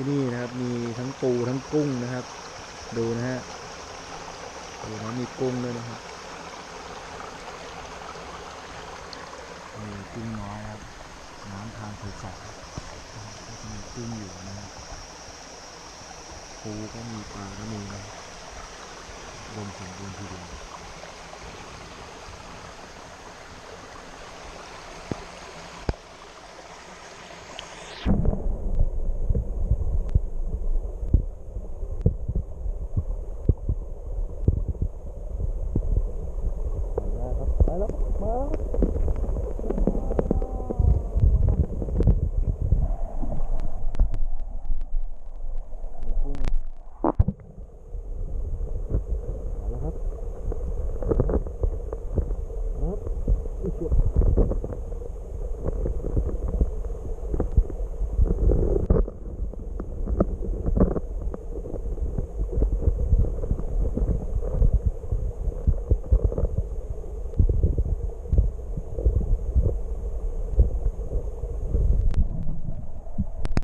ที่นี่นะครับ มีทั้งปูทั้งกุ้งนะครับ ดูนะฮะดูนะมีกุ้งด้วยนะครับมีกุ้งน้อยครับ น้ำทางใสๆนะครับก็จะมีกุ้งอยู่นะครับปูก็มีปลาก็มีนะรวมสมบูรณ์ทีเดียว Well,